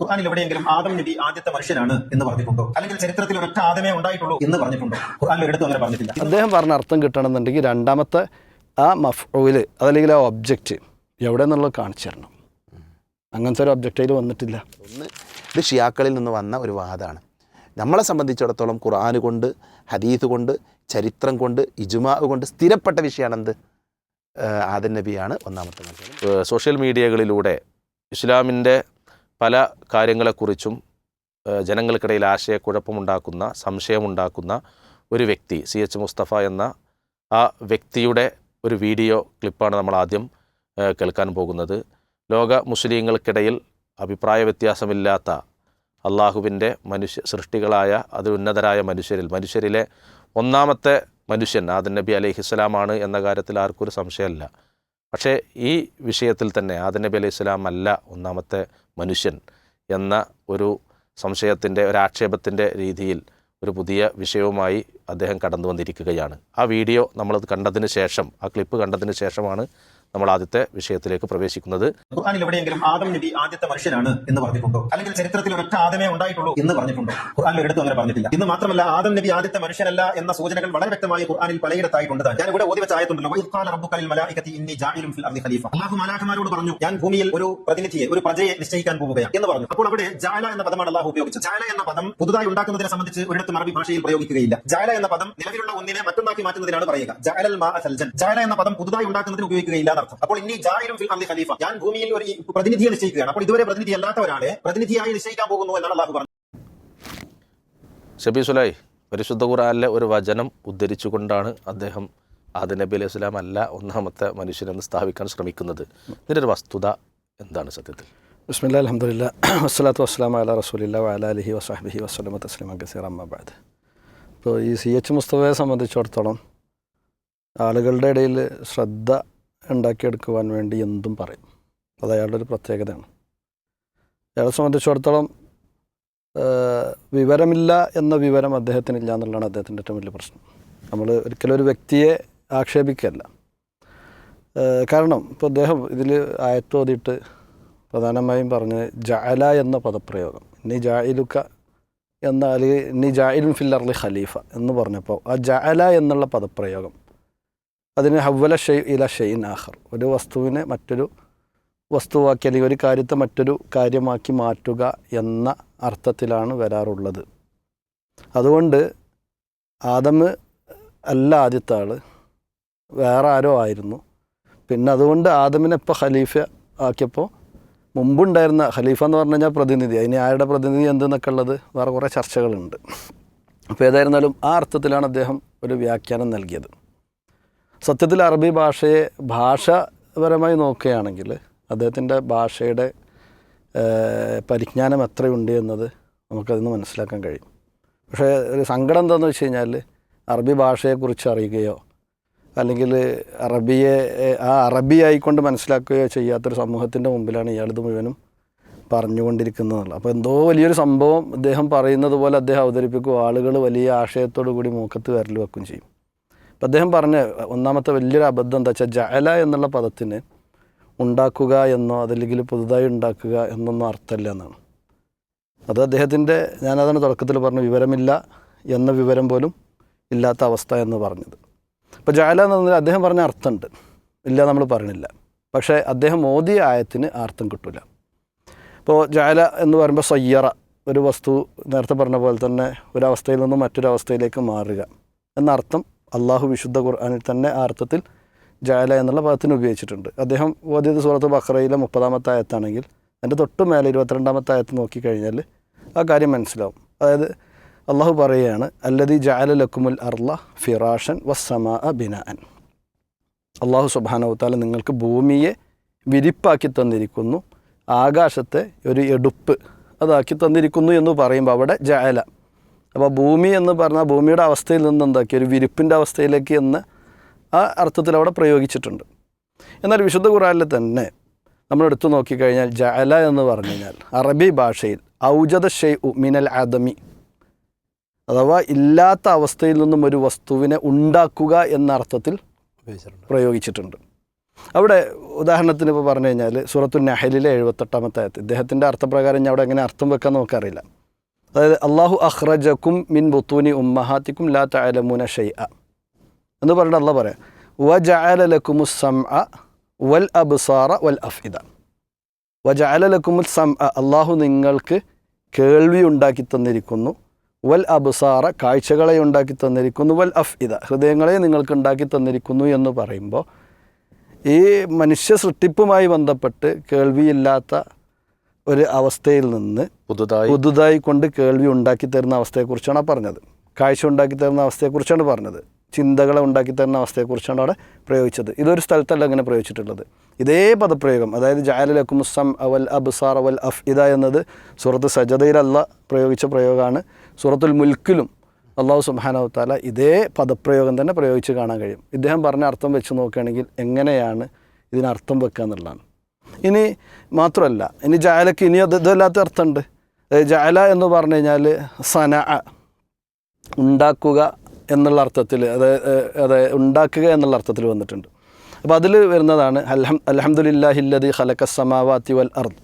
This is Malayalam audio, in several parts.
ഖുർആനിൽ എവിടെയെങ്കിലും ആദം നബി ആദ്യത്തെ മനുഷ്യനാണ് എന്ന് പറഞ്ഞിട്ടുണ്ടോ? അല്ലെങ്കിൽ ചരിത്രത്തിൽ ഒരൊറ്റ ആദമേ ഉണ്ടായിട്ടുള്ളൂ എന്ന് പറഞ്ഞിട്ടുണ്ടോ? ഖുർആാനിൽ ഒരിടത്തും അങ്ങനെ പറഞ്ഞിട്ടില്ല. അദ്ദേഹം പറഞ്ഞ അർത്ഥം കിട്ടണമെന്നുണ്ടെങ്കിൽ രണ്ടാമത്തെ ആ മഫ്ഊൽ അതല്ലെങ്കിൽ ആ ഒബ്ജക്റ്റ് എവിടെ എന്നുള്ളത് കാണിച്ചു തരണം. അങ്ങനത്തെ ഒരു ഒബ്ജക്റ്റ് അതിൽ വന്നിട്ടില്ല. ഒന്ന് ഇത് ഷിയാക്കളിൽ നിന്ന് വന്ന ഒരു വാദമാണ് നമ്മളെ സംബന്ധിച്ചിടത്തോളം ഖുർആൻ കൊണ്ട് ഹദീസ് കൊണ്ട് ചരിത്രം കൊണ്ട് ഇജുമാവ് കൊണ്ട് സ്ഥിരപ്പെട്ട വിഷയമാണ് എന്ത് ആദം ആദൻ നബിയാണ് ഒന്നാമത്തെ മനുഷ്യൻ. സോഷ്യൽ മീഡിയകളിലൂടെ ഇസ്ലാമിന്റെ പല കാര്യങ്ങളെക്കുറിച്ചും ജനങ്ങൾക്കിടയിൽ ആശയക്കുഴപ്പമുണ്ടാക്കുന്ന സംശയമുണ്ടാക്കുന്ന ഒരു വ്യക്തി സി എച്ച് മുസ്തഫ എന്ന ആ വ്യക്തിയുടെ ഒരു വീഡിയോ ക്ലിപ്പാണ് നമ്മൾ ആദ്യം കേൾക്കാൻ പോകുന്നത്. ലോക മുസ്ലിങ്ങൾക്കിടയിൽ അഭിപ്രായ വ്യത്യാസമില്ലാത്ത അള്ളാഹുവിന്റെ മനുഷ്യ സൃഷ്ടികളായ അതിലുന്നതരായ മനുഷ്യരിൽ മനുഷ്യരിലെ ഒന്നാമത്തെ മനുഷ്യൻ ആദൻ നബി അലൈഹിസ്സലാമാണ് എന്ന കാര്യത്തിൽ ആർക്കും ഒരു സംശയമല്ല. പക്ഷേ ഈ വിഷയത്തിൽ തന്നെ ആദൻ നബി അലൈഹി സ്വലാം അല്ല ഒന്നാമത്തെ മനുഷ്യൻ എന്ന ഒരു സംശയത്തിന്റെ ഒരു ആക്ഷേപത്തിന്റെ രീതിയിൽ ഒരു പുതിയ വിഷയവുമായി അദ്ദേഹം കടന്നു വന്നിരിക്കുകയാണ് ആ വീഡിയോ നമ്മളത് കണ്ടതിന് ശേഷം ആ ക്ലിപ്പ് കണ്ടതിന് ശേഷമാണ് നമ്മൾ ആദ്യത്തെ വിഷയത്തിലേക്ക് പ്രവേശിക്കുന്നത്. ഖുർആനിൽ എവിടെയെങ്കിലും ആദം നബി ആദ്യത്തെ മനുഷ്യനാണ് എന്ന് പറഞ്ഞിട്ടുണ്ടോ? അല്ലെങ്കിൽ ചരിത്രത്തിൽ ഒരൊറ്റ ആദമേ ഉണ്ടായിട്ടുള്ളൂ എന്ന് പറഞ്ഞിട്ടുണ്ടോ? ഖുർആനിൽ ഒരിടത്തും അങ്ങനെ പറഞ്ഞിട്ടില്ല. ഇന്ന് മാത്രമല്ല ആദം നബി ആദ്യത്തെ മനുഷ്യനല്ല എന്ന സൂചനകൾ വളരെ വ്യക്തമായി ഖുർആനിൽ പലയിടത്തായിട്ടുണ്ട്. ഞാൻ ഇവിടെ ഓതി വെച്ച ആയത്തുണ്ടല്ലോ "വഇദ് ഖാല റബ്ബുക ലിൽ മലായികതി ഇന്നി ജാഇലുൻ ഫിൽ അർദി ഖലീഫ. അല്ലാഹു മലാഖമാരോട് പറഞ്ഞു ഞാൻ ഭൂമിയിൽ ഒരു പ്രതിനിധിയെ ഒരു പ്രജയെ നിശ്ചയിക്കാൻ പോവുകയാണ്. എന്ന് പറഞ്ഞു. അപ്പോൾ അവിടെ ജാല എന്ന പദമാണ് അള്ളാഹു ഉപയോഗിച്ചത്. ജാല എന്ന പദം പുതുതായി ഉണ്ടാക്കുന്നതിനെ സംബന്ധിച്ച് ഒരിടത്തും അറബി ഭാഷയിൽ പ്രയോഗിക്കുകയില്ല. ജാല എന്ന പദം നിലവിലുള്ള ഒന്നിനെ മറ്റൊന്നാക്കി മാറ്റുന്നതിനാണ് പറയുക. ജാലൽ ജാല എന്ന പദം പുതുതായി ഉണ്ടാക്കുന്നതിന് ഉപയോഗിക്കുകയില്ല. എന്നർത്ഥം അപ്പോൾ ഇനി ജാഹിരും ഫിൽ ഖലീഫ ഞാൻ ഭൂമിയിൽ ഒരു പ്രതിനിധിയെ നിശ്ചയിക്കുകയാണ്. അപ്പോൾ ഇതുവരെ പ്രതിനിധി അല്ലാത്ത ഒരാളെ പ്രതിനിധിയായി നിശ്ചയിക്കാൻ പോകുന്നു എന്നാണ് അള്ളാഹു പറഞ്ഞത്. ഷബി സുലൈ പരിശുദ്ധ ഖുറാനിലെ ഒരു വചനം ഉദ്ധരിച്ചുകൊണ്ടാണ് അദ്ദേഹം ആദി നബി അലൈഹി സ്വലാം അല്ല ഒന്നാമത്തെ മനുഷ്യനെന്ന് സ്ഥാപിക്കാൻ ശ്രമിക്കുന്നത്. ഇതിന്റെ ഒരു വസ്തുത എന്താണ് സത്യത്തിൽ? ബിസ്മില്ല അലഹമുല്ല വസ്സലാത്തു വസ്സലാം അല റസൂലില്ല വഅല അലഹി വസാഹബിഹി വസ്ലമ തസ്ലിമ കസീർ അമ്മബാദ് ഇപ്പോൾ ഈ സി എച്ച് മുസ്തഫയെ സംബന്ധിച്ചിടത്തോളം ആളുകളുടെ ഇടയിൽ ശ്രദ്ധ ഉണ്ടാക്കിയെടുക്കുവാൻ വേണ്ടി എന്തും പറയും. അത് അയാളുടെ ഒരു പ്രത്യേകതയാണ്. അയാളെ സംബന്ധിച്ചിടത്തോളം വിവരമില്ല എന്ന വിവരം അദ്ദേഹത്തിന് ഇല്ല എന്നുള്ളതാണ് അദ്ദേഹത്തിന്റെ ഏറ്റവും വലിയ പ്രശ്നം. നമ്മൾ ഒരിക്കലും ഒരു വ്യക്തിയെ ആക്ഷേപിക്കുകയല്ല. കാരണം ഇപ്പോൾ അദ്ദേഹം ഇതിൽ ആയത്തോതിയിട്ട് പ്രധാനമായും പറഞ്ഞ് ജഅല എന്ന പദപ്രയോഗം ഇനി ജായിലുക്ക എന്നാൽ അല്ലെങ്കിൽ ഇനി ജായിലുൻ ഫില്ലർലി ഖലീഫ എന്ന് പറഞ്ഞപ്പോൾ ആ ജഅല എന്നുള്ള പദപ്രയോഗം അതിന് ഹവ്വല ഷെയ് ഇല ഷെയ്ൻ ആഹർ ഒരു വസ്തുവിനെ മറ്റൊരു വസ്തുവാക്കി അല്ലെങ്കിൽ ഒരു കാര്യത്തെ മറ്റൊരു കാര്യമാക്കി മാറ്റുക എന്ന അർത്ഥത്തിലാണ് വരാറുള്ളത്. അതുകൊണ്ട് ആദമ് അല്ല ആദ്യത്തെ ആൾ വേറെ ആരോ ആയിരുന്നു. പിന്നെ അതുകൊണ്ട് ആദമിനെ ഇപ്പോൾ ഖലീഫ ആക്കിയപ്പോൾ മുമ്പുണ്ടായിരുന്ന ഖലീഫ എന്ന് പറഞ്ഞു കഴിഞ്ഞാൽ പ്രതിനിധി. അതിന് ആരുടെ പ്രതിനിധി എന്തെന്നൊക്കെ ഉള്ളത് വേറെ കുറേ ചർച്ചകളുണ്ട്. അപ്പോൾ ഏതായിരുന്നാലും ആ അർത്ഥത്തിലാണ് അദ്ദേഹം ഒരു വ്യാഖ്യാനം നൽകിയത്. സത്യത്തിൽ അറബി ഭാഷയെ ഭാഷാപരമായി നോക്കുകയാണെങ്കിൽ അദ്ദേഹത്തിന്റെ ഭാഷയുടെ പരിജ്ഞാനം എത്രയുണ്ട് എന്നത് നമുക്കതിന്ന് മനസ്സിലാക്കാൻ കഴിയും. പക്ഷേ ഒരു സങ്കടം എന്താണെന്ന് വെച്ച് കഴിഞ്ഞാൽ അറബി ഭാഷയെക്കുറിച്ച് അറിയുകയോ അല്ലെങ്കിൽ അറബിയെ ആ അറബി ആയിക്കൊണ്ട് മനസ്സിലാക്കുകയോ ചെയ്യാത്തൊരു സമൂഹത്തിന്റെ മുമ്പിലാണ് ഇയാളിത് മുഴുവനും പറഞ്ഞുകൊണ്ടിരിക്കുന്നത് അപ്പോൾ എന്തോ വലിയൊരു സംഭവം അദ്ദേഹം പറയുന്നത് പോലെ അദ്ദേഹം അവതരിപ്പിക്കും. ആളുകൾ വലിയ ആശയത്തോടു കൂടി മൂക്കത്ത് വരൽ വെക്കും ചെയ്യും. അപ്പം അദ്ദേഹം പറഞ്ഞ ഒന്നാമത്തെ വലിയൊരു അബദ്ധം എന്താ വെച്ചാൽ ജഅല എന്നുള്ള പദത്തിന് ഉണ്ടാക്കുക എന്നോ അതല്ലെങ്കിൽ പുതുതായി ഉണ്ടാക്കുക എന്നൊന്നും അർത്ഥമില്ല എന്നാണ്. അത് അദ്ദേഹത്തിന്റെ ഞാനതാണ് തുടക്കത്തിൽ പറഞ്ഞു വിവരമില്ല എന്ന വിവരം പോലും ഇല്ലാത്ത അവസ്ഥ എന്ന് പറഞ്ഞത്. അപ്പോൾ ജാല എന്ന് പറഞ്ഞാൽ അദ്ദേഹം പറഞ്ഞ അർത്ഥമുണ്ട്. ഇല്ല നമ്മൾ പറഞ്ഞില്ല. പക്ഷേ അദ്ദേഹം ഓതിയ ആയത്തിന് അർത്ഥം കിട്ടില്ല ഇപ്പോൾ ജാല എന്ന് പറയുമ്പോൾ സയ്യറ ഒരു വസ്തു നേരത്തെ പറഞ്ഞ പോലെ തന്നെ ഒരവസ്ഥയിൽ നിന്നും മറ്റൊരവസ്ഥയിലേക്ക് മാറുക എന്ന അർത്ഥം അള്ളാഹു വിശുദ്ധ ഖുർആാനിൽ തന്നെ ആ അർത്ഥത്തിൽ ജാല എന്നുള്ള പദത്തിന് ഉപയോഗിച്ചിട്ടുണ്ട്. അദ്ദേഹം ഓദ്യത് സൂറത്ത് ബഖറയിലെ മുപ്പതാമത്തെ ആയത്താണെങ്കിൽ അതിന്റെ തൊട്ട് മേലെ ഇരുപത്തിരണ്ടാമത്തെ ആയത്ത് നോക്കിക്കഴിഞ്ഞാൽ ആ കാര്യം മനസ്സിലാവും. അതായത് അള്ളാഹു പറയുകയാണ് അല്ലതി ജാല ലക്കുമുൽ അർല ഫിറാഷൻ വസ്സമാ ബിനാൻ അള്ളാഹു സുബാനവത്താല നിങ്ങൾക്ക് ഭൂമിയെ വിരിപ്പാക്കി തന്നിരിക്കുന്നു ആകാശത്തെ ഒരു എടുപ്പ് അതാക്കി തന്നിരിക്കുന്നു എന്ന് പറയുമ്പോൾ അവിടെ ജാല അപ്പോൾ ഭൂമി എന്ന് പറഞ്ഞാൽ ഭൂമിയുടെ അവസ്ഥയിൽ നിന്ന് എന്താക്കി? ഒരു വിരിപ്പിന്റെ അവസ്ഥയിലേക്ക് എന്ന് ആ അർത്ഥത്തിൽ അവിടെ പ്രയോഗിച്ചിട്ടുണ്ട്. എന്നാൽ വിശുദ്ധ ഖുറാനിൽ തന്നെ നമ്മൾ എടുത്തു നോക്കിക്കഴിഞ്ഞാൽ ജഅല എന്ന് പറഞ്ഞു കഴിഞ്ഞാൽ അറബി ഭാഷയിൽ ഔജദ ഷെയ് മിനൽ അദമി. അഥവാ ഇല്ലാത്ത അവസ്ഥയിൽ നിന്നും ഒരു വസ്തുവിനെ ഉണ്ടാക്കുക എന്ന അർത്ഥത്തിൽ പ്രയോഗിച്ചിട്ടുണ്ട്. അവിടെ ഉദാഹരണത്തിന് ഇപ്പോൾ പറഞ്ഞു കഴിഞ്ഞാൽ സൂറത്തു നഹലിലെ എഴുപത്തെട്ടാമത്തെ ആയത്ത്. ഇദ്ദേഹത്തിന്റെ അർത്ഥപ്രകാരം ഞാൻ അവിടെ എങ്ങനെ അർത്ഥം വെക്കാൻ നമുക്കറിയില്ല. അതായത് അള്ളാഹു അഹ്റജക്കും മിൻ ബുത്തൂനി ഉമ്മഹാത്തിക്കും ലാ തലമുന ഷൈഅ. എന്ന് പറഞ്ഞിട്ട് അള്ള പറയാം വ ജാലലക്കുമു സം വൽ അബ്സാറ വൽ അഫിദ വ ജാലലക്കുമു സം അള്ളാഹു നിങ്ങൾക്ക് കേൾവി ഉണ്ടാക്കി തന്നിരിക്കുന്നു. വൽ അബ്സാറ കാഴ്ചകളെ ഉണ്ടാക്കി തന്നിരിക്കുന്നു. വൽ അഫ്ഇദ ഹൃദയങ്ങളെ നിങ്ങൾക്ക് ഉണ്ടാക്കി തന്നിരിക്കുന്നു എന്ന് പറയുമ്പോൾ ഈ മനുഷ്യ സൃഷ്ടിപ്പുമായി ബന്ധപ്പെട്ട് കേൾവിയില്ലാത്ത ഒരു അവസ്ഥയിൽ നിന്ന് പുതുതായി പുതുതായി കൊണ്ട് കേൾവി ഉണ്ടാക്കി തരുന്ന അവസ്ഥയെക്കുറിച്ചാണ് പറഞ്ഞത്. കാഴ്ച ഉണ്ടാക്കി തരുന്ന അവസ്ഥയെക്കുറിച്ചാണ് പറഞ്ഞത്. ചിന്തകളെ ഉണ്ടാക്കി തരുന്ന അവസ്ഥയെക്കുറിച്ചാണ് അവിടെ പ്രയോഗിച്ചത്. ഇതൊരു സ്ഥലത്തല്ല അങ്ങനെ പ്രയോഗിച്ചിട്ടുള്ളത്. ഇതേ പദപ്രയോഗം അതായത് ജാലലക്കും സം അവൽ അബ്സാർ അവൽ അഫ് ഇത എന്നത് സുഹൃത്ത് സജതയിലല്ല പ്രയോഗിച്ച പ്രയോഗമാണ്. സുഹൃത്തുൽ മുൽക്കിലും അള്ളാഹു സുബ്ഹാനഹു താല ഇതേ പദപ്രയോഗം തന്നെ പ്രയോഗിച്ച് കാണാൻ കഴിയും. ഇദ്ദേഹം പറഞ്ഞ അർത്ഥം വെച്ച് നോക്കുകയാണെങ്കിൽ എങ്ങനെയാണ് ഇതിനർത്ഥം വെക്കുക എന്നുള്ളതാണ്. ഇനി മാത്രമല്ല ഇനി ജാലക്ക് ഇനി അത് ഇതല്ലാത്ത അർത്ഥമുണ്ട്. ജാല എന്ന് പറഞ്ഞു കഴിഞ്ഞാൽ സന ഉണ്ടാക്കുക എന്നുള്ള അർത്ഥത്തിൽ അതായത് അതായത് ഉണ്ടാക്കുക എന്നുള്ള അർത്ഥത്തിൽ വന്നിട്ടുണ്ട്. അപ്പോൾ അതിൽ വരുന്നതാണ് അൽഹം അലഹമുല്ലാഹില്ലതി ഖലക്ക സമാവാത്തി വൽ അർദ്.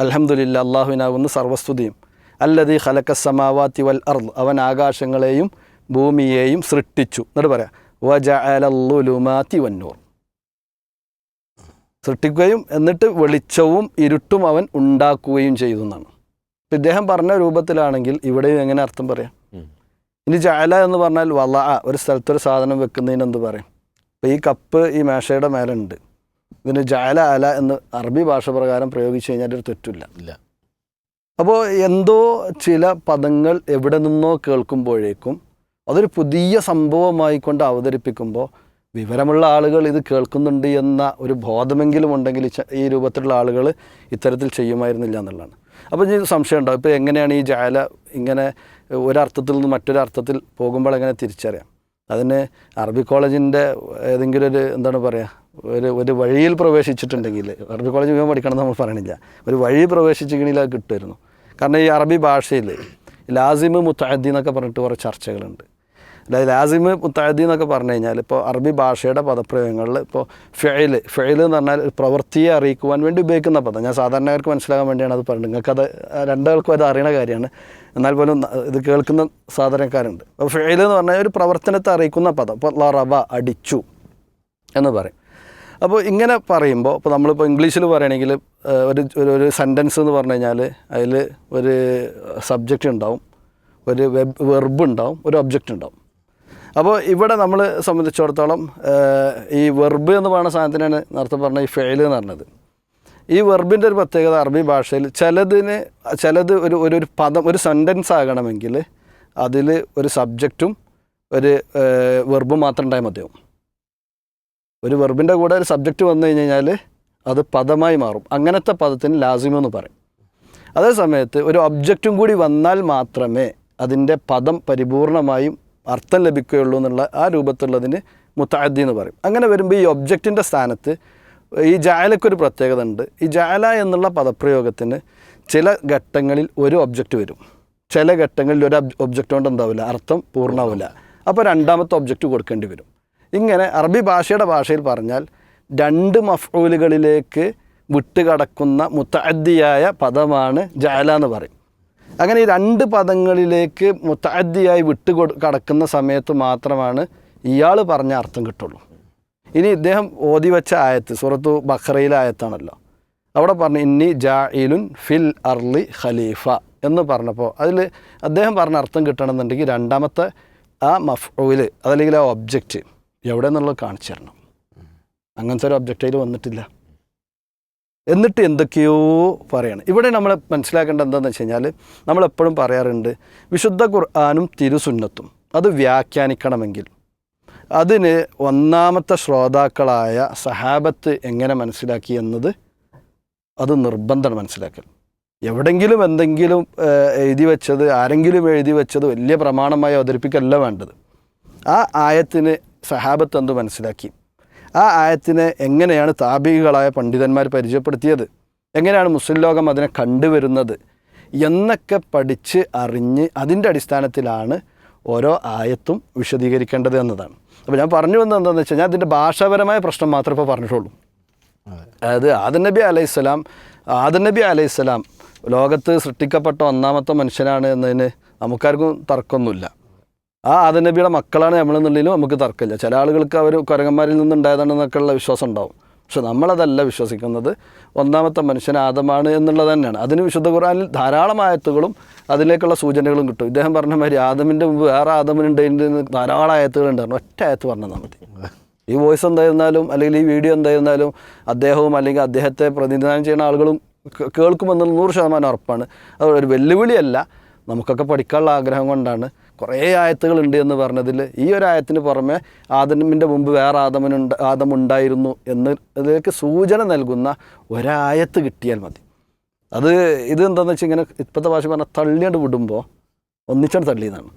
അലഹമുല്ല അള്ളാഹുവിനാകുന്ന സർവസ്തുതിയും. അല്ലതി ഖലക്ക സമാവാത്തി വൽ അർദ്. അവൻ ആകാശങ്ങളെയും ഭൂമിയെയും സൃഷ്ടിച്ചു. എന്നിട്ട് പറയാം വജ അലുലുമാത്തി വന്നൂർ സൃഷ്ടിക്കുകയും എന്നിട്ട് വെളിച്ചവും ഇരുട്ടും അവൻ ഉണ്ടാക്കുകയും ചെയ്തു എന്നാണ്. ഇദ്ദേഹം പറഞ്ഞ രൂപത്തിലാണെങ്കിൽ ഇവിടെയും എങ്ങനെ അർത്ഥം പറയാം. ഇനി ജാല എന്ന് പറഞ്ഞാൽ വള ഒരു സ്ഥലത്തൊരു സാധനം വെക്കുന്നതിന് എന്ത് പറയും? അപ്പം ഈ കപ്പ് ഈ മേശയുടെ മേലെ ഉണ്ട് ഇതിന് ജാല അല എന്ന് അറബി ഭാഷ പ്രകാരം പ്രയോഗിച്ചു കഴിഞ്ഞാൽ ഒരു തെറ്റില്ല ഇല്ല. അപ്പോൾ എന്തോ ചില പദങ്ങൾ എവിടെ നിന്നോ കേൾക്കുമ്പോഴേക്കും അതൊരു പുതിയ സംഭവമായിക്കൊണ്ട് അവതരിപ്പിക്കുമ്പോൾ വിവരമുള്ള ആളുകൾ ഇത് കേൾക്കുന്നുണ്ട് എന്ന ഒരു ബോധമെങ്കിലും ഉണ്ടെങ്കിൽ ഈ രൂപത്തിലുള്ള ആളുകൾ ഇത്തരത്തിൽ ചെയ്യുമായിരുന്നില്ല എന്നുള്ളതാണ്. അപ്പോൾ ഇനി സംശയം ഉണ്ടാവും ഇപ്പോൾ എങ്ങനെയാണ് ഈ ജാല ഇങ്ങനെ ഒരർത്ഥത്തിൽ നിന്ന് മറ്റൊരർത്ഥത്തിൽ പോകുമ്പോൾ എങ്ങനെ തിരിച്ചറിയാം? അതിന് അറബി കോളേജിന്റെ ഏതെങ്കിലും ഒരു എന്താണ് പറയുക ഒരു ഒരു വഴിയിൽ പ്രവേശിച്ചിട്ടുണ്ടെങ്കിൽ അറബി കോളേജ് മുഴുവൻ പഠിക്കണം എന്ന് നമ്മൾ പറയണില്ല. ഒരു വഴി പ്രവേശിച്ചിട്ടുണ്ടെങ്കിൽ അത് കിട്ടുമായിരുന്നു. കാരണം ഈ അറബി ഭാഷയിൽ ലാസിമ് മുത്തഹദ്ദി എന്നൊക്കെ പറഞ്ഞിട്ട് കുറേ ചർച്ചകളുണ്ട്. അതായത് ലാസിമ് മുത്തഅദ്ദി എന്നൊക്കെ പറഞ്ഞു കഴിഞ്ഞാൽ ഇപ്പോൾ അറബി ഭാഷയുടെ പദപ്രയോഗങ്ങളിൽ ഇപ്പോൾ ഫെയിൽ ഫെയിൽ എന്ന് പറഞ്ഞാൽ പ്രവൃത്തിയെ അറിയിക്കുവാൻ വേണ്ടി ഉപയോഗിക്കുന്ന പദം. ഞാൻ സാധാരണക്കാർക്ക് മനസ്സിലാകാൻ വേണ്ടിയാണ് അത് പറഞ്ഞത്. നിങ്ങൾക്കത് രണ്ടാൾക്കും അത് അറിയണ കാര്യമാണ്. എന്നാൽ പോലും ഇത് കേൾക്കുന്ന സാധാരണക്കാരുണ്ട്. അപ്പോൾ ഫെയിൽ എന്ന് പറഞ്ഞാൽ ഒരു പ്രവർത്തനത്തെ അറിയിക്കുന്ന പദം. ഇപ്പോൾ ലറബ അടിച്ചു എന്ന് പറയും. അപ്പോൾ ഇങ്ങനെ പറയുമ്പോൾ ഇപ്പോൾ നമ്മളിപ്പോൾ ഇംഗ്ലീഷിൽ പറയുകയാണെങ്കിൽ ഒരു ഒരു സെന്റൻസ് എന്ന് പറഞ്ഞു കഴിഞ്ഞാൽ അതിൽ ഒരു സബ്ജക്റ്റ് ഉണ്ടാവും ഒരു വെബ് വെർബ് ഉണ്ടാവും ഒരു ഒബ്ജക്റ്റ് ഉണ്ടാവും. അപ്പോൾ ഇവിടെ നമ്മൾ സംബന്ധിച്ചിടത്തോളം ഈ വെർബ് എന്ന് പറയുന്ന സാധനത്തിനാണ് നേരത്തെ പറഞ്ഞ ഈ ഫെയിൽ എന്ന് പറഞ്ഞത്. ഈ വെർബിന്റെ ഒരു പ്രത്യേകത അറബി ഭാഷയിൽ ചിലതിന് ചിലത് ഒരു ഒരു ഒരു പദം ഒരു സെന്റൻസ് ആകണമെങ്കിൽ അതിൽ ഒരു സബ്ജക്റ്റും ഒരു വെർബും മാത്രം ഉണ്ടായാൽ മതിയാവും. ഒരു വെർബിന്റെ കൂടെ ഒരു സബ്ജക്റ്റ് വന്നു കഴിഞ്ഞ് കഴിഞ്ഞാൽ അത് പദമായി മാറും. അങ്ങനത്തെ പദത്തിന് ലാസിമെന്ന് പറയും. അതേ സമയത്ത് ഒരു ഒബ്ജക്റ്റും കൂടി വന്നാൽ മാത്രമേ അതിന്റെ പദം പരിപൂർണമായും അർത്ഥം ലഭിക്കുകയുള്ളൂ എന്നുള്ള ആ രൂപത്തിലുള്ളതിന് മുത്താദ്ദി എന്ന് പറയും. അങ്ങനെ വരുമ്പോൾ ഈ ഒബ്ജക്റ്റിന്റെ സ്ഥാനത്ത് ഈ ജാലക്കൊരു പ്രത്യേകത ഉണ്ട്. ഈ ജാല എന്നുള്ള പദപ്രയോഗത്തിന് ചില ഘട്ടങ്ങളിൽ ഒരു ഒബ്ജക്റ്റ് വരും. ചില ഘട്ടങ്ങളിൽ ഒരു ഒബ്ജക്റ്റ് കൊണ്ട് എന്താവില്ല അർത്ഥം പൂർണമാവില്ല അപ്പോൾ രണ്ടാമത്തെ ഒബ്ജക്റ്റ് കൊടുക്കേണ്ടി വരും. ഇങ്ങനെ അറബി ഭാഷയുടെ ഭാഷയിൽ പറഞ്ഞാൽ രണ്ട് മഫ്ഊലുകളിലേക്ക് വിട്ടുകടക്കുന്ന മുത്തഅദ്ദിയായ പദമാണ് ജാല എന്ന് പറയും. അങ്ങനെ ഈ രണ്ട് പദങ്ങളിലേക്ക് മുത്തഅദ്ദിയായി വിട്ടു കടക്കുന്ന സമയത്ത് മാത്രമാണ് ഇയാൾ പറഞ്ഞ അർത്ഥം കിട്ടുള്ളൂ. ഇനി ഇദ്ദേഹം ഓതി വെച്ച ആയത്ത് സൂറത്തു ബഖറയിലെ ആയത്താണല്ലോ. അവിടെ പറഞ്ഞു ഇന്നി ജാഇലുൻ ഫിൽ അർലി ഖലീഫ എന്ന് പറഞ്ഞപ്പോൾ അതിൽ അദ്ദേഹം പറഞ്ഞ അർത്ഥം കിട്ടണമെന്നുണ്ടെങ്കിൽ രണ്ടാമത്തെ ആ മഫ്ഊൽ അതല്ലെങ്കിൽ ആ ഒബ്ജക്റ്റ് എവിടെ എന്നുള്ളത് കാണിച്ചു തരണം. അങ്ങനത്തെ ഒരു ഒബ്ജക്റ്റ് അതിൽ വന്നിട്ടില്ല. എന്നിട്ട് എന്തൊക്കെയോ പറയണം. ഇവിടെ നമ്മൾ മനസ്സിലാക്കേണ്ടത് എന്താണെന്ന് വെച്ച് കഴിഞ്ഞാൽ നമ്മളെപ്പോഴും പറയാറുണ്ട് വിശുദ്ധ ഖുർആാനും തിരുസുന്നത്തും അത് വ്യാഖ്യാനിക്കണമെങ്കിൽ അതിന് ഒന്നാമത്തെ ശ്രോതാക്കളായ സഹാബത്ത് എങ്ങനെ മനസ്സിലാക്കി എന്നത് അത് നിർബന്ധം മനസ്സിലാക്കൽ. എവിടെങ്കിലും എന്തെങ്കിലും എഴുതി വെച്ചത് ആരെങ്കിലും എഴുതി വെച്ചത് വലിയ പ്രമാണമായി അവതരിപ്പിക്കല്ല വേണ്ടത്. ആ ആയത്തിന് സഹാബത്ത് എന്ത് മനസ്സിലാക്കി? ആ ആയത്തിനെ എങ്ങനെയാണ് താപികളായ പണ്ഡിതന്മാർ പരിചയപ്പെടുത്തിയത്? എങ്ങനെയാണ് മുസ്ലിം ലോകം അതിനെ കണ്ടുവരുന്നത്? എന്നൊക്കെ പഠിച്ച് അറിഞ്ഞ് അതിന്റെ അടിസ്ഥാനത്തിലാണ് ഓരോ ആയത്തും വിശദീകരിക്കേണ്ടത് എന്നതാണ്. അപ്പോൾ ഞാൻ പറഞ്ഞു വന്നത് എന്താണെന്ന് വെച്ചാൽ ഞാൻ അതിന്റെ ഭാഷാപരമായ പ്രശ്നം മാത്രമേ ഇപ്പോൾ പറഞ്ഞിട്ടുള്ളൂ. അതായത് ആദൻ നബി അലൈഹിസ്സലാം ആദൻ നബി അലൈഹിസ്സലാം ലോകത്ത് സൃഷ്ടിക്കപ്പെട്ട ഒന്നാമത്തെ മനുഷ്യനാണ് എന്നതിന് നമുക്കാർക്കും തർക്കമൊന്നുമില്ല. ആ ആദനബിയുടെ മക്കളാണ് നമ്മളെന്നുള്ളതിലും നമുക്ക് തർക്കമില്ല. ചില ആളുകൾക്ക് അവർ കുരങ്ങന്മാരിൽ നിന്നുണ്ടായതാണെന്നൊക്കെയുള്ള വിശ്വാസം ഉണ്ടാവും. പക്ഷെ നമ്മളതല്ല വിശ്വസിക്കുന്നത്. ഒന്നാമത്തെ മനുഷ്യൻ ആദമാണ് എന്നുള്ളത് തന്നെയാണ്. അതിന് വിശുദ്ധ ഖുറാനിൽ ധാരാളം ആയത്തുകളും അതിലേക്കുള്ള സൂചനകളും കിട്ടും. ഇദ്ദേഹം പറഞ്ഞ മാതിരി ആദമിന്റെ മുമ്പ് വേറെ ആദമിനുണ്ട് എന്ന് ധാരാളം ആയത്തുകളുണ്ടായിരുന്നു ഒറ്റ ആയത്ത് പറഞ്ഞാൽ മതി. ഈ വോയിസ് എന്തായിരുന്നാലും അല്ലെങ്കിൽ ഈ വീഡിയോ എന്തായിരുന്നാലും അദ്ദേഹവും അല്ലെങ്കിൽ അദ്ദേഹത്തെ പ്രതിനിധാനം ചെയ്യുന്ന ആളുകളും കേൾക്കുമെന്നുള്ള നൂറ് ശതമാനം ഉറപ്പാണ്. അതൊരു വെല്ലുവിളിയല്ല. നമുക്കൊക്കെ പഠിക്കാനുള്ള ആഗ്രഹം കൊണ്ടാണ്. കുറേ ആയത്തുകളുണ്ട് എന്ന് പറഞ്ഞതിൽ ഈ ഒരു ആയത്തിന് പുറമെ ആദമിന്റെ മുമ്പ് വേറെ ആദമനുണ്ട് ആദമുണ്ടായിരുന്നു എന്ന് ഇതിലേക്ക് സൂചന നൽകുന്ന ഒരായത്ത് കിട്ടിയാൽ മതി. അത് ഇത് എന്താണെന്ന് വെച്ചാൽ ഇങ്ങനെ ഇപ്പോഴത്തെ ഭാഷ പറഞ്ഞാൽ തള്ളിയാണ്ട് വിടുമ്പോൾ ഒന്നിച്ചാണ് തള്ളിയതാണ്.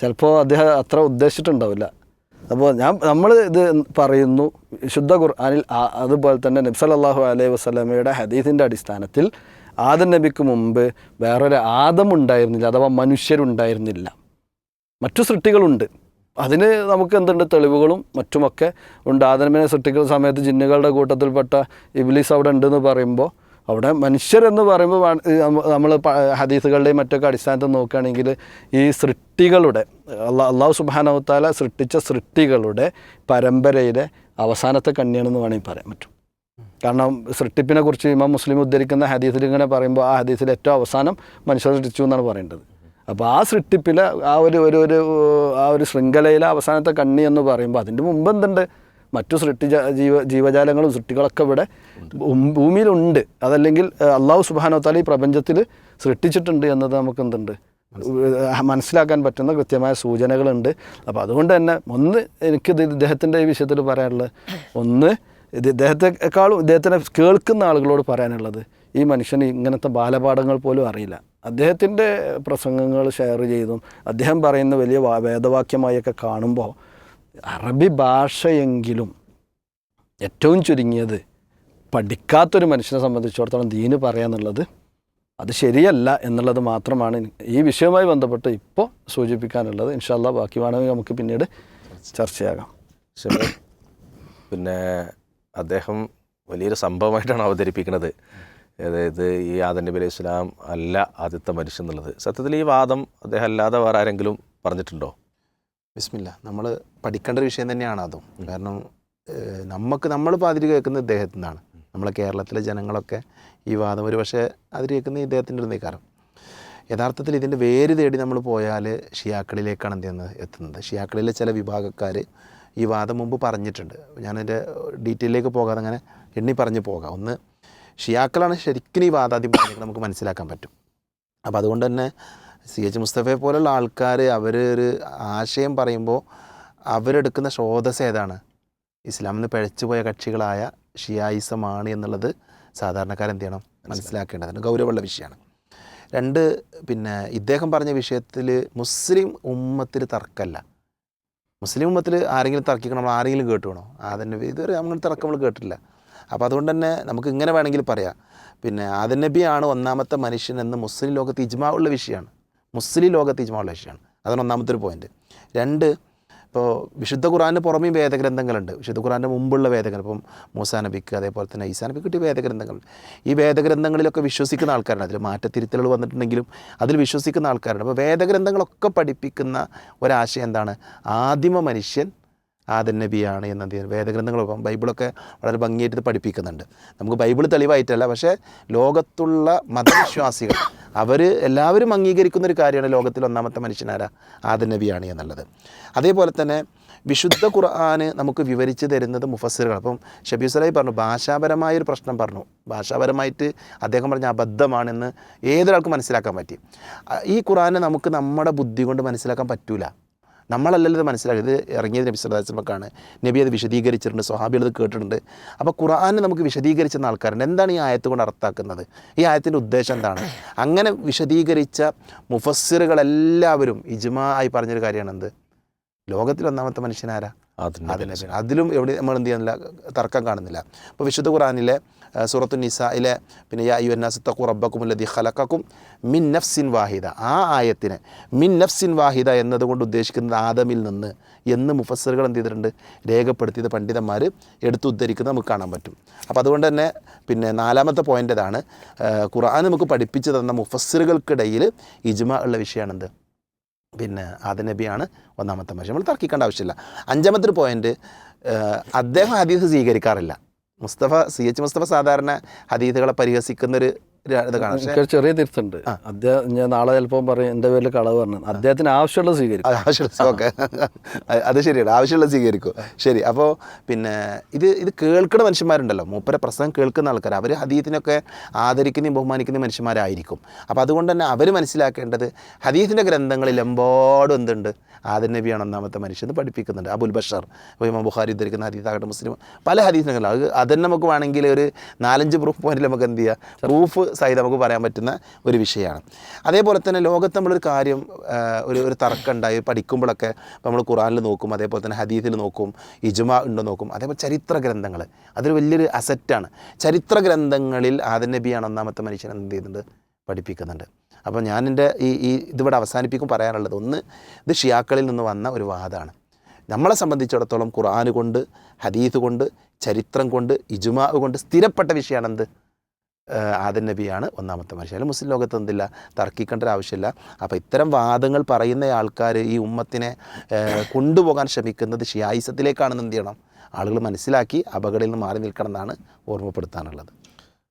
ചിലപ്പോൾ അദ്ദേഹം അത്ര ഉദ്ദേശിച്ചിട്ടുണ്ടാവില്ല. അപ്പോൾ ഞാൻ നമ്മൾ ഇത് പറയുന്നു ശുദ്ധ ഖുർആാനിൽ അതുപോലെ തന്നെ നബ്സലാഹു അലൈഹി വസ്ലമയുടെ ഹദീസിന്റെ അടിസ്ഥാനത്തിൽ ആദം നബിക്ക് മുമ്പ് വേറൊരു ആദം ഉണ്ടായിരുന്നില്ല അഥവാ മനുഷ്യരുണ്ടായിരുന്നില്ല. മറ്റു സൃഷ്ടികളുണ്ട്. അതിന് നമുക്ക് എന്തുണ്ട്? തെളിവുകളും മറ്റുമൊക്കെ ഉണ്ട്. ആദനമിനെ സൃഷ്ടിക്കുന്ന സമയത്ത് ജിന്നുകളുടെ കൂട്ടത്തിൽപ്പെട്ട ഇബ്ലീസ് അവിടെ ഉണ്ടെന്ന് പറയുമ്പോൾ അവിടെ മനുഷ്യരെന്ന് പറയുമ്പോൾ നമ്മൾ ഹദീസുകളുടെയും മറ്റൊക്കെ അടിസ്ഥാനത്തിൽ നോക്കുകയാണെങ്കിൽ ഈ സൃഷ്ടികളുടെ അള്ളാ അള്ളാഹു സുബാനവത്താല സൃഷ്ടിച്ച സൃഷ്ടികളുടെ പരമ്പരയിലെ അവസാനത്തെ കണ്ണിയാണെന്ന് വേണമെങ്കിൽ പറയാൻ പറ്റും. കാരണം സൃഷ്ടിപ്പിനെ കുറിച്ച് ഇമാം മുസ്ലിം ഉദ്ധരിക്കുന്ന ഹദീസിൽ ഇങ്ങനെ പറയുമ്പോൾ ആ ഹദീസിൽ ഏറ്റവും അവസാനം മനുഷ്യർ സൃഷ്ടിച്ചു എന്നാണ് പറയേണ്ടത്. അപ്പോൾ ആ സൃഷ്ടിപ്പിലെ ആ ഒരു ഒരു ഒരു ആ ഒരു ശൃംഖലയിലെ അവസാനത്തെ കണ്ണി എന്ന് പറയുമ്പോൾ അതിന്റെ മുമ്പ് എന്തുണ്ട്? മറ്റു സൃഷ്ടി ജീവ ജീവജാലങ്ങളും സൃഷ്ടികളൊക്കെ ഇവിടെ ഭൂമിയിലുണ്ട്. അതല്ലെങ്കിൽ അള്ളാഹു സുബാനോത്താല ഈ പ്രപഞ്ചത്തിൽ സൃഷ്ടിച്ചിട്ടുണ്ട് എന്നത് നമുക്ക് എന്തുണ്ട്? മനസ്സിലാക്കാൻ പറ്റുന്ന കൃത്യമായ സൂചനകളുണ്ട്. അപ്പോൾ അതുകൊണ്ട് തന്നെ ഒന്ന് എനിക്കിത് ഇദ്ദേഹത്തിന്റെ ഈ വിഷയത്തിൽ പറയാനുള്ളത്. ഒന്ന് ഇത് ഇദ്ദേഹത്തെക്കാളും ഇദ്ദേഹത്തിനെ കേൾക്കുന്ന ആളുകളോട് പറയാനുള്ളത് ഈ മനുഷ്യന് ഇങ്ങനത്തെ ബാലപാഠങ്ങൾ പോലും അറിയില്ല. അദ്ദേഹത്തിന്റെ പ്രസംഗങ്ങൾ ഷെയർ ചെയ്തും അദ്ദേഹം പറയുന്ന വലിയ വേദവാക്യമായൊക്കെ കാണുമ്പോൾ അറബി ഭാഷയെങ്കിലും ഏറ്റവും ചുരുങ്ങിയത് പഠിക്കാത്തൊരു മനുഷ്യനെ സംബന്ധിച്ചിടത്തോളം ദീന് പറയാന്നുള്ളത് അത് ശരിയല്ല എന്നുള്ളത് മാത്രമാണ് ഈ വിഷയവുമായി ബന്ധപ്പെട്ട് ഇപ്പോൾ സൂചിപ്പിക്കാനുള്ളത്. ഇൻഷാല്ല ബാക്കി വേണമെങ്കിൽ നമുക്ക് പിന്നീട് ചർച്ചയാകാം. പിന്നെ അദ്ദേഹം വലിയൊരു സംഭവമായിട്ടാണ് അവതരിപ്പിക്കുന്നത്. അതായത് ഈ ആദം നബി അലൈഹി സ്വലാം അല്ല ആദ്യത്തെ മനുഷ്യൻ എന്നുള്ളത്. സത്യത്തിൽ ഈ വാദം അദ്ദേഹം അല്ലാതെ വേറെ ആരെങ്കിലും പറഞ്ഞിട്ടുണ്ടോ? ബിസ്മില്ല. നമ്മൾ പഠിക്കേണ്ട ഒരു വിഷയം തന്നെയാണ് അതും. കാരണം നമുക്ക് നമ്മൾ പാതിരി കേൾക്കുന്നത് ഇദ്ദേഹത്തിൽ നിന്നാണ്. നമ്മളെ കേരളത്തിലെ ജനങ്ങളൊക്കെ ഈ വാദം ഒരു പക്ഷേ അതിൽ കേൾക്കുന്നത് ഇദ്ദേഹത്തിന്റെ ഒരു നീക്കാരം യഥാർത്ഥത്തിൽ ഇതിന്റെ വേര് തേടി നമ്മൾ പോയാൽ ഷിയാക്കളിലേക്കാണ് എന്ത് ചെയ്യുന്നത്? എത്തുന്നത്. ഷിയാക്കളിലെ ചില വിഭാഗക്കാർ ഈ വാദം മുമ്പ് പറഞ്ഞിട്ടുണ്ട്. ഞാനതിന്റെ ഡീറ്റെയിലേക്ക് പോകാതെ അങ്ങനെ എണ്ണി പറഞ്ഞ് പോകാം. ഒന്ന് ഷിയാക്കളാണ് ശരിക്കും ഈ വാദാദ്യം പറഞ്ഞത് നമുക്ക് മനസ്സിലാക്കാൻ പറ്റും. അപ്പോൾ അതുകൊണ്ട് തന്നെ സി എച്ച് മുസ്തഫയെ പോലുള്ള ആൾക്കാർ അവർ ഒരു ആശയം പറയുമ്പോൾ അവരെടുക്കുന്ന സ്രോതസ് ഏതാണ്? ഇസ്ലാമിൽ നിന്ന് പിഴച്ചു പോയ കക്ഷികളായ ഷിയായിസമാണ് എന്നുള്ളത് സാധാരണക്കാരെന്ത് ചെയ്യണം? മനസ്സിലാക്കേണ്ടതാണ് ഗൗരവമുള്ള വിഷയമാണ്. രണ്ട് പിന്നെ ഇദ്ദേഹം പറഞ്ഞ വിഷയത്തിൽ മുസ്ലിം ഉമ്മത്തിൽ തർക്കമല്ല മുസ്ലിം ഉമ്മത്തിൽ ആരെങ്കിലും തർക്കിക്കണം നമ്മൾ ആരെങ്കിലും കേട്ടുവേണോ ആദൻ നബി ഇതുവരെ അങ്ങനെ തർക്കം നമ്മൾ കേട്ടിട്ടില്ല. അപ്പോൾ അതുകൊണ്ട് തന്നെ നമുക്ക് ഇങ്ങനെ വേണമെങ്കിൽ പറയാം. പിന്നെ ആദൻ നബിയാണ് ഒന്നാമത്തെ മനുഷ്യൻ എന്ന് മുസ്ലിം ലോകത്ത് ഇജ്മാവുള്ള വിഷയമാണ്. മുസ്ലിം ലോകത്ത് ഇജ്മാവുള്ള വിഷയമാണ്. അതാണ് ഒന്നാമത്തെ ഒരു പോയിന്റ് രണ്ട് ഇപ്പോൾ വിശുദ്ധ ഖുറാന് പുറമേ വേദഗ്രന്ഥങ്ങളുണ്ട്. വിശുദ്ധ ഖുറാന്റെ മുമ്പുള്ള വേദഗ്രന്ഥം ഇപ്പം മൂസാ നബിക്ക് അതേപോലെ തന്നെ ഈസാ നബിക്ക് കിട്ടിയ വേദഗ്രന്ഥങ്ങൾ. ഈ വേദഗ്രന്ഥങ്ങളിലൊക്കെ വിശ്വസിക്കുന്ന ആൾക്കാരാണ്. അതിൽ മാറ്റത്തിരുത്തലുകൾ വന്നിട്ടുണ്ടെങ്കിലും അതിൽ വിശ്വസിക്കുന്ന ആൾക്കാരുണ്ട് അപ്പോൾ വേദഗ്രന്ഥങ്ങളൊക്കെ പഠിപ്പിക്കുന്ന ഒരാശയം എന്താണ്? ആദിമ മനുഷ്യൻ ആദൻ നബിയാണ് എന്നത് വേദഗ്രന്ഥങ്ങൾ ഇപ്പം ബൈബിളൊക്കെ വളരെ ഭംഗിയായിട്ട് പഠിപ്പിക്കുന്നുണ്ട്. നമുക്ക് ബൈബിൾ തെളിവായിട്ടല്ല പക്ഷേ ലോകത്തുള്ള മതവിശ്വാസികൾ അവർ എല്ലാവരും അംഗീകരിക്കുന്ന ഒരു കാര്യമാണ് ലോകത്തിൽ ഒന്നാമത്തെ മനുഷ്യനാരാ? ആദ നബിയാണ് എന്നുള്ളത്. അതേപോലെ തന്നെ വിശുദ്ധ ഖുർആാന് നമുക്ക് വിവരിച്ച് തരുന്നത് മുഫസ്സിറുകൾ അപ്പം ഷബീർ സലായി പറഞ്ഞു ഭാഷാപരമായ ഒരു പ്രശ്നം പറഞ്ഞു. ഭാഷാപരമായിട്ട് അദ്ദേഹം പറഞ്ഞ അബദ്ധമാണെന്ന് ഏതൊരാൾക്കും മനസ്സിലാക്കാൻ പറ്റി. ഈ ഖുർആനെ നമുക്ക് നമ്മുടെ ബുദ്ധി കൊണ്ട് മനസ്സിലാക്കാൻ പറ്റൂല. നമ്മളല്ലല്ലോ ഇത് മനസ്സിലാക്കി. ഇത് ഇറങ്ങിയത് നബി സല്ലാസ്മക്കാണ് നബി അത് വിശദീകരിച്ചിട്ടുണ്ട് സ്വഹാബികൾ അത് കേട്ടിട്ടുണ്ട്. അപ്പോൾ ഖുർആനെ നമുക്ക് വിശദീകരിച്ചെന്ന ആൾക്കാരുണ്ട്. എന്താണ് ഈ ആയത്ത് കൊണ്ട് അർത്ഥാക്കുന്നത് ഈ ആയത്തിന്റെ ഉദ്ദേശം എന്താണ്? അങ്ങനെ വിശദീകരിച്ച മുഫസ്സിറുകളെല്ലാവരും ഇജ്മാ ആയി പറഞ്ഞൊരു കാര്യമാണ് എന്ത് ലോകത്തിൽ ഒന്നാമത്തെ മനുഷ്യനാരാ അതിലും എവിടെ നമ്മൾ എന്ത് ചെയ്യുന്നില്ല തർക്കം കാണുന്നില്ല. അപ്പോൾ വിശുദ്ധ ഖുറാനിലെ സൂറത്തു നിസായിലെ പിന്നെ യാ യു എന്നാസ് തക്കു റബ്ബക്കും ലദി ഖലഖക്കും മിൻ നഫ്സിൻ വാഹിദ. ആ ആയത്തിന് മിൻ നഫ്സിൻ വാഹിദ എന്നതുകൊണ്ട് ഉദ്ദേശിക്കുന്നത് ആദമിൽ നിന്ന് എന്ന് മുഫസറുകൾ എന്ത് ചെയ്തിട്ടുണ്ട്? രേഖപ്പെടുത്തിയത് പണ്ഡിതന്മാർ എടുത്തുദ്ധരിക്കുന്നത് നമുക്ക് കാണാൻ പറ്റും. അപ്പോൾ അതുകൊണ്ട് തന്നെ പിന്നെ നാലാമത്തെ പോയിന്റ് ഇതാണ് ഖുർആൻ നമുക്ക് പഠിപ്പിച്ചു തന്ന മുഫസ്സിറുകൾക്കിടയിൽ ഇജ്മ ഉള്ള വിഷയമാണെന്ത്? പിന്നെ ആദ നബിയാണ് ഒന്നാമത്തെ മനുഷ്യൻ. നമ്മൾ തർക്കിക്കേണ്ട ആവശ്യമില്ല. അഞ്ചാമത്തെ പോയിന്റ് അദ്ദേഹം ഹദീസ് സ്വീകരിക്കാറില്ല. മുസ്തഫ സി എച്ച് മുസ്തഫ സാധാരണ ഹദീദുകളെ പരിഹസിക്കുന്നൊരു ഇത് കാണാം. പക്ഷേ ചെറിയ തിരുത്തുണ്ട്. അദ്ദേഹം ഞാൻ നാളെ ചിലപ്പോൾ പറയും എന്റെ പേരിൽ കളവ് പറഞ്ഞു. അദ്ദേഹത്തിന് ആവശ്യമുള്ള സ്വീകരിക്കും. അത് ആവശ്യമുള്ള ഓക്കെ. അത് ശരിയാണ്. ആവശ്യമുള്ള സ്വീകരിക്കും. ശരി. അപ്പോൾ പിന്നെ ഇത് ഇത് കേൾക്കുന്ന മനുഷ്യന്മാരുണ്ടല്ലോ. മൂപ്പരെ പ്രസംഗം കേൾക്കുന്ന ആൾക്കാർ അവർ ഹദീത്തിനൊക്കെ ആദരിക്കുന്ന ബഹുമാനിക്കുന്ന മനുഷ്യന്മാരായിരിക്കും. അപ്പോൾ അതുകൊണ്ട് തന്നെ അവർ മനസ്സിലാക്കേണ്ടത് ഹദീത്തിന്റെ ഗ്രന്ഥങ്ങളിൽ എമ്പാടും എന്തുണ്ട്? ആദൻ നബിയാണ് ഒന്നാമത്തെ മനുഷ്യൻ എന്ന് പഠിപ്പിക്കുന്നുണ്ട്. അബുൽ ബഷർ ഇമാം ബുഖാരി ധരിക്കുന്ന ഹദീസാകട്ടെ മുസ്ലിം പല ഹദീസിനും അത് അതന്നെ നമുക്ക് വേണമെങ്കിൽ ഒരു നാലഞ്ച് പ്രൂഫ് പോയിന്റിൽ നമുക്ക് എന്ത് ചെയ്യാം? പ്രൂഫ് സഹിതം നമുക്ക് പറയാൻ പറ്റുന്ന ഒരു വിഷയമാണ്. അതേപോലെ തന്നെ ലോകത്ത് നമ്മളൊരു കാര്യം ഒരു ഒരു തർക്കം ഉണ്ടായി പഠിക്കുമ്പോഴൊക്കെ നമ്മൾ ഖുറാനിൽ നോക്കും അതേപോലെ തന്നെ ഹദീസിൽ നോക്കും ഇജ്മ ഉണ്ടോ നോക്കും. അതേപോലെ ചരിത്ര ഗ്രന്ഥങ്ങൾ അതൊരു വലിയൊരു അസറ്റാണ് ചരിത്ര ഗ്രന്ഥങ്ങളിൽ ആദൻ നബിയാണ് ഒന്നാമത്തെ മനുഷ്യൻ എന്ത് ചെയ്യുന്നുണ്ട് പഠിപ്പിക്കുന്നുണ്ട്. അപ്പോൾ ഞാൻ എന്റെ ഈ ഈ ഇതിവിടെ അവസാനിപ്പിക്കും പറയാനുള്ളത്. ഒന്ന് ഇത് ഷിയാക്കളിൽ നിന്ന് വന്ന ഒരു വാദമാണ്. നമ്മളെ സംബന്ധിച്ചിടത്തോളം ഖുർആൻ കൊണ്ട് ഹദീസ് കൊണ്ട് ചരിത്രം കൊണ്ട് ഇജുമാവ് കൊണ്ട് സ്ഥിരപ്പെട്ട വിഷയമാണ് എന്ത് ഏഹ് ആദൻ നബിയാണ് ഒന്നാമത്തെ മനുഷ്യൻ. അല്ലെങ്കിൽ മുസ്ലിം ലോകത്ത് എന്തില്ല? തർക്കിക്കേണ്ട ഒരു ആവശ്യമില്ല. അപ്പോൾ ഇത്തരം വാദങ്ങൾ പറയുന്ന ആൾക്കാർ ഈ ഉമ്മത്തിനെ കൊണ്ടുപോകാൻ ശ്രമിക്കുന്നത് ഷിയായിസത്തിലേക്കാണെന്ന് എന്ത് ചെയ്യണം? ആളുകൾ മനസ്സിലാക്കി അപകടയിൽ നിന്ന് മാറി നിൽക്കണം എന്നാണ് ഓർമ്മപ്പെടുത്താനുള്ളത്.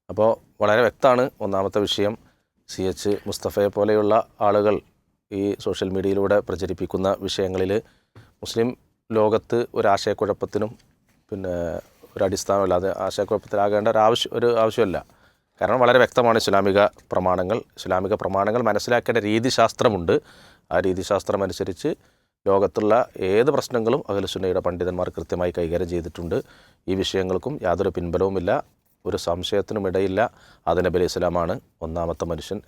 അപ്പോൾ വളരെ വ്യക്തമാണ് ഒന്നാമത്തെ വിഷയം. സി എച്ച് മുസ്തഫയെ പോലെയുള്ള ആളുകൾ ഈ സോഷ്യൽ മീഡിയയിലൂടെ പ്രചരിപ്പിക്കുന്ന വിഷയങ്ങളിൽ മുസ്ലിം ലോകത്ത് ഒരു ആശയക്കുഴപ്പത്തിനും പിന്നെ ഒരു അടിസ്ഥാനമില്ലാതെ ആശയക്കുഴപ്പത്തിലാകേണ്ട ഒരു ആവശ്യം ഒരു ആവശ്യമല്ല. കാരണം വളരെ വ്യക്തമാണ് ഇസ്ലാമിക പ്രമാണങ്ങൾ. ഇസ്ലാമിക പ്രമാണങ്ങൾ മനസ്സിലാക്കേണ്ട രീതിശാസ്ത്രമുണ്ട്. ആ രീതിശാസ്ത്രം അനുസരിച്ച് ലോകത്തുള്ള ഏത് പ്രശ്നങ്ങളും അഖിലസുന്നയുടെ പണ്ഡിതന്മാർ കൃത്യമായി കൈകാര്യം ചെയ്തിട്ടുണ്ട്. ഈ വിഷയങ്ങൾക്കും യാതൊരു പിൻബലവുമില്ല. ഒരു സംശയത്തിനും ഇടയില്ല ഇസ്ലാമാണ് ഒന്നാമത്തെ മനുഷ്യൻ.